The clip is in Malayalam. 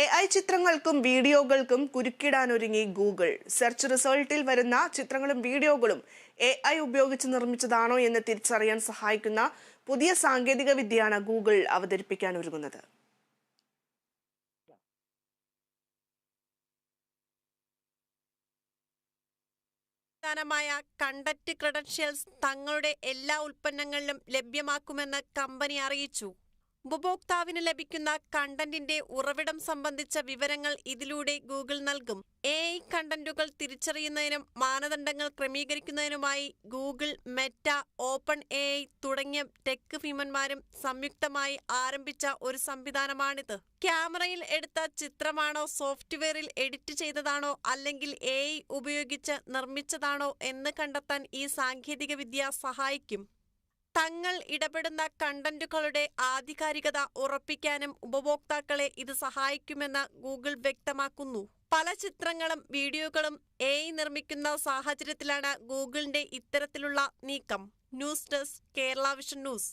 എ ഐ ചിത്രങ്ങൾക്കും വീഡിയോകൾക്കും കുരുക്കിടാനൊരുങ്ങി ഗൂഗിൾ. സെർച്ച് റിസൾട്ടിൽ വരുന്ന ചിത്രങ്ങളും വീഡിയോകളും എ ഐ ഉപയോഗിച്ച് നിർമ്മിച്ചതാണോ എന്ന് തിരിച്ചറിയാൻ സഹായിക്കുന്ന പുതിയ സാങ്കേതിക വിദ്യയാണ് ഗൂഗിൾ അവതരിപ്പിക്കാൻ ഒരുങ്ങുന്നത്. കണ്ടന്റ് ക്രെഡൻഷ്യൽസ് തങ്ങളുടെ എല്ലാ ഉൽപ്പന്നങ്ങളിലും ലഭ്യമാക്കുമെന്ന് കമ്പനി അറിയിച്ചു. ഉപഭോക്താവിന് ലഭിക്കുന്ന കണ്ടന്റിന്റെ ഉറവിടം സംബന്ധിച്ച വിവരങ്ങൾ ഇതിലൂടെ ഗൂഗിൾ നൽകും. എ ഐ കണ്ടന്റുകൾ തിരിച്ചറിയുന്നതിനും മാനദണ്ഡങ്ങൾ ക്രമീകരിക്കുന്നതിനുമായി Google Meta open A I തുടങ്ങിയ ടെക് ഭീമന്മാരും സംയുക്തമായി ആരംഭിച്ച ഒരു സംവിധാനമാണിത്. ക്യാമറയിൽ എടുത്ത ചിത്രമാണോ സോഫ്റ്റ്വെയറിൽ എഡിറ്റ് ചെയ്തതാണോ അല്ലെങ്കിൽ എ ഉപയോഗിച്ച് നിർമ്മിച്ചതാണോ എന്ന് കണ്ടെത്താൻ ഈ സാങ്കേതികവിദ്യ സഹായിക്കും. തങ്ങൾ ഇടപെടുന്ന കണ്ടന്റുകളുടെ ആധികാരികത ഉറപ്പിക്കാനും ഉപഭോക്താക്കളെ ഇത് സഹായിക്കുമെന്ന് ഗൂഗിൾ വ്യക്തമാക്കുന്നു. പല ചിത്രങ്ങളും വീഡിയോകളും എ നിർമ്മിക്കുന്ന സാഹചര്യത്തിലാണ് ഗൂഗിളിന്റെ ഇത്തരത്തിലുള്ള നീക്കം. News desk Kerala vision news.